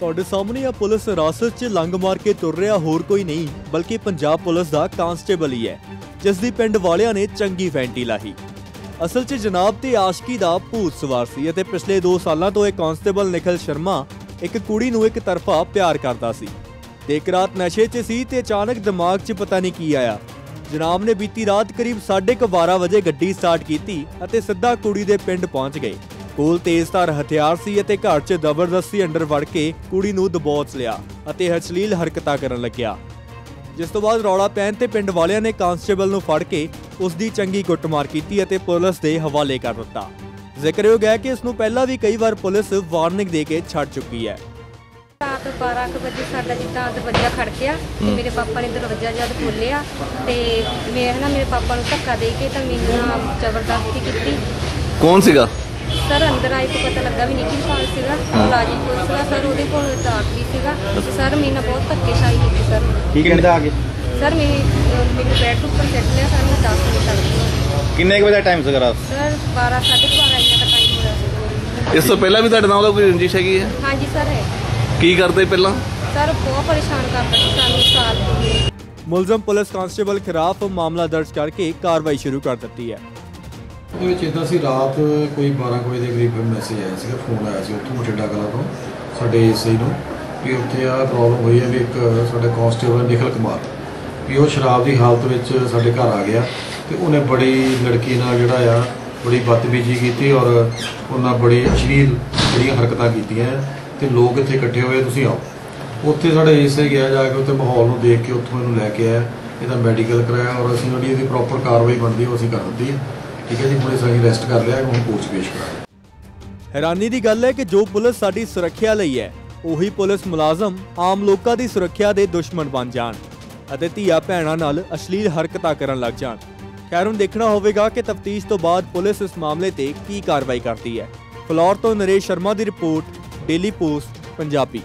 ਤੁਹਾਡੇ ਸਾਹਮਣੇ ਆ ਪੁਲਿਸ ਹਿਰਾਸਤ 'ਚ ਲੰਗ ਮਾਰ ਕੇ ਤੁਰ ਰਿਹਾ ਹੋਰ ਕੋਈ ਨਹੀਂ, ਬਲਕਿ ਪੰਜਾਬ ਪੁਲਿਸ ਦਾ ਕਾਂਸਟੇਬਲ ਹੀ ਹੈ, ਜਿਸ ਦੀ ਪਿੰਡ ਵਾਲਿਆਂ ਨੇ ਚੰਗੀ ਫੈਂਟੀ ਲਾਹੀ। ਅਸਲ 'ਚ ਜਨਾਬ ਤੇ ਆਸ਼ਕੀ ਦਾ ਭੂਤ ਸਵਾਰ ਸੀ ਅਤੇ ਪਿਛਲੇ 2 ਸਾਲਾਂ ਤੋਂ ਇਹ ਕਾਂਸਟੇਬਲ ਨਿਖਲ ਸ਼ਰਮਾ ਇੱਕ ਕੁੜੀ ਨੂੰ ਇੱਕ ਤਰਫਾ ਪਿਆਰ ਕਰਦਾ ਸੀ। ਤੇ ਇੱਕ ਰਾਤ ਨਸ਼ੇ 'ਚ ਸੀ ਤੇ ਅਚਾਨਕ ਦਿਮਾਗ 'ਚ ਪਤਾ ਨਹੀਂ ਕੀ ਆਇਆ। ਜਨਾਬ ਨੇ ਬੀਤੀ ਰਾਤ ਕਰੀਬ 12:30 ਵਜੇ ਗੱਡੀ ਸਟਾਰਟ ਕੀਤੀ ਅਤੇ ਸਿੱਧਾ ਕੁੜੀ ਦੇ ਪਿੰਡ ਪਹੁੰਚ ਗਏ। ਕੋਲ ਤੇਜ਼ਧਾਰ ਹਥਿਆਰ ਸੀ ਅਤੇ ਘਰ 'ਚ ਜ਼ਬਰਦਸਤੀ ਅੰਦਰ ਵੜ ਕੇ ਕੁੜੀ ਨੂੰ ਦਬੋਚ ਲਿਆ ਅਤੇ ਅਸ਼ਲੀਲ ਹਰਕਤਾਂ ਕਰਨ ਲੱਗਿਆ। ਜਿਸ ਤੋਂ ਬਾਅਦ ਰੌਲਾ ਪੈਣ ਤੇ ਪਿੰਡ ਵਾਲਿਆਂ ਨੇ ਕਾਂਸਟੇਬਲ ਨੂੰ ਫੜ ਕੇ ਉਸ ਦੀ ਚੰਗੀ ਕੁੱਟਮਾਰ ਕੀਤੀ ਅਤੇ ਪੁਲਿਸ ਦੇ ਹਵਾਲੇ ਕਰ ਦਿੱਤਾ। ਜ਼ਿਕਰਯੋਗ ਹੈ ਕਿ ਇਸ ਨੂੰ ਪਹਿਲਾਂ ਵੀ ਕਈ ਵਾਰ ਪੁਲਿਸ ਵਾਰਨਿੰਗ ਦੇ ਕੇ ਛੱਡ ਚੁੱਕੀ ਹੈ। ਰਾਤ 12 ਕੁ ਵਜੇ ਸਾਡਾ ਜਿੱਦਾਂ ਦਰਵਾਜ਼ਾ ਖੜਕਿਆ ਤੇ ਮੇਰੇ ਪਾਪਾ ਨੇ ਦਰਵਾਜ਼ਾ ਜਦ ਖੋਲ੍ਹਿਆ ਤੇ ਮੈਂ ਨਾ ਮੇਰੇ ਪਾਪਾ ਨੂੰ ਧੱਕਾ ਦੇ ਕੇ ਤਾਂ ਮੈਨੂੰ ਜ਼ਬਰਦਸਤੀ ਕੀਤੀ। ਕੌਣ ਸੀਗਾ? ਸਰ ਅੰਦਰ ਆਏ ਤਾਂ ਪਤਾ ਲੱਗਾ ਵੀ ਨਿੱਕੀ ਪਾਲ ਸੀਗਾ ਮੁਲਾਜ਼ਮ ਪੁਲਿਸ ਦਾ ਸਰ ਉਹਦੇ ਕੋਲ ਦਾਗ ਵੀ ਸੀਗਾ। ਤੇ ਸਰ ਮੇਰੇ ਨਾਲ ਬਹੁਤ ਧੱਕੇਸ਼ਾਹੀ ਕੀਤੀ ਸਰ। ਕੀ ਕਹਿੰਦਾ ਆ ਕੇ ਸਰ ਮੇਰੇ ਅਹ ਮੈਨੂੰ ਬੈੱਡ ਉੱਪਰ ਸੱਟ ਲਿਆ ਸਰ ਮੈਨੂੰ 10 ਵਜੇ ਤੱਕ ਕਿੰਨੇ ਕੁ ਵਜੇ ਟਾਈਮ ਸੀਗਾ ਰਾਤ? ਸਰ 12 12:30 ਇੰਨਾ ਤੱਕ ਟਾਈਮ ਹੋ ਰਿਹਾ ਸੀ। ਇਸ ਤੋਂ ਪਹਿਲਾਂ ਵੀ ਤੁਹਾਡੇ ਨਾਲ ਉਹਦਾ ਕੋਈ ਰੰਜਿਸ਼ ਹੈਗੀ ਹੈ? ਹਾਂਜੀ ਸਰ ਹੈ। ਕੀ ਕਰਦੇ ਪਹਿਲਾਂ? ਸਰ ਬਹੁਤ ਪਰੇਸ਼ਾਨ ਕਰਦਾ ਸੀ ਸਾਨੂੰ ਸਾਲ ਗਏ ਮੁਲਜ਼ਮ ਪੁਲਿਸ ਕਾਂਸਟੇਬਲ ਖਿਲਾਫ ਮਾਮਲਾ ਦਰਜ ਕਰਕੇ ਕਾਰਵਾਈ ਸ਼ੁਰੂ ਕਰ ਦਿੱਤੀ ਹੈ। ਉਹਦੇ ਵਿੱਚ ਇਦਾਂ ਸੀ, ਰਾਤ ਕੋਈ 12 ਕੁ ਵਜੇ ਦੇ ਕਰੀਬ ਮੈਸੇਜ ਆਇਆ ਸੀਗਾ ਫੋਨ ਆਇਆ ਸੀ ਉੱਥੋਂ ਮਠੇਡਾ ਕਲਾ ਤੋਂ ਸਾਡੇ ਏਸਆਈ ਨੂੰ, ਵੀ ਉੱਥੇ ਆ ਪ੍ਰੋਬਲਮ ਹੋਈ ਹੈ ਵੀ ਇੱਕ ਸਾਡੇ ਕਾਂਸਟੇਬਲ ਨਿਖਲ ਕੁਮਾਰ, ਵੀ ਉਹ ਸ਼ਰਾਬ ਦੀ ਹਾਲਤ ਵਿੱਚ ਸਾਡੇ ਘਰ ਆ ਗਿਆ ਤੇ ਉਹਨੇ ਬੜੀ ਲੜਕੀ ਨਾਲ ਜਿਹੜਾ ਆ, ਬੜੀ ਬਦਤਮੀਜ਼ੀ ਕੀਤੀ ਔਰ ਉਹਨਾਂ ਬੜੀ ਅਸ਼ਲੀਲ ਜਿਹੜੀਆਂ ਹਰਕਤਾਂ ਕੀਤੀਆਂ ਤੇ ਲੋਕ ਇੱਥੇ ਇਕੱਠੇ ਹੋਏ, ਤੁਸੀਂ ਆਓ। ਉੱਥੇ ਸਾਡੇ ਏਸਆਈ ਗਿਆ ਜਾ ਕੇ, ਉੱਥੇ ਮਾਹੌਲ ਨੂੰ ਦੇਖ ਕੇ ਉੱਥੋਂ ਇਹਨੂੰ ਲੈ ਕੇ ਆਇਆ, ਇਹਦਾ ਮੈਡੀਕਲ ਕਰਾਇਆ ਔਰ ਅਸੀਂ ਜਿਹੜੀ ਇਹਦੀ ਪ੍ਰੋਪਰ ਕਾਰਵਾਈ ਬਣਦੀ ਉਹ ਅਸੀਂ ਕਰ ਦਿੱਤੀ ਠੀਕ ਹੈ ਜੀ ਹੁਣ ਅਸੀਂ ਅਰੈਸਟ ਕਰ ਲਿਆ ਹੁਣ ਕੋਰਟ ਪੇਸ਼ ਕਰਾਇਆ ਹੈਰਾਨੀ ਦੀ ਗੱਲ ਹੈ ਕਿ ਜੋ ਪੁਲਿਸ ਸਾਡੀ ਸੁਰੱਖਿਆ ਲਈ ਹੈ, ਉਹੀ ਪੁਲਿਸ ਮੁਲਾਜ਼ਮ ਆਮ ਲੋਕਾਂ ਦੀ ਸੁਰੱਖਿਆ ਦੇ ਦੁਸ਼ਮਣ ਬਣ ਜਾਣ ਅਤੇ ਧੀਆ ਭੈਣਾਂ ਨਾਲ ਅਸ਼ਲੀਲ ਹਰਕਤਾਂ ਕਰਨ ਲੱਗ ਜਾਣ। ਖੈਰ, ਹੁਣ ਦੇਖਣਾ ਹੋਵੇਗਾ ਕਿ ਤਫਤੀਸ਼ ਤੋਂ ਬਾਅਦ ਪੁਲਿਸ ਇਸ ਮਾਮਲੇ ਤੇ ਕੀ ਕਾਰਵਾਈ ਕਰਦੀ ਹੈ। ਫਲੋਰ ਤੋਂ ਨਰੇਸ਼ ਸ਼ਰਮਾ ਦੀ ਰਿਪੋਰਟ, ਡੇਲੀ ਪੋਸਟ, ਪੰਜਾਬੀ।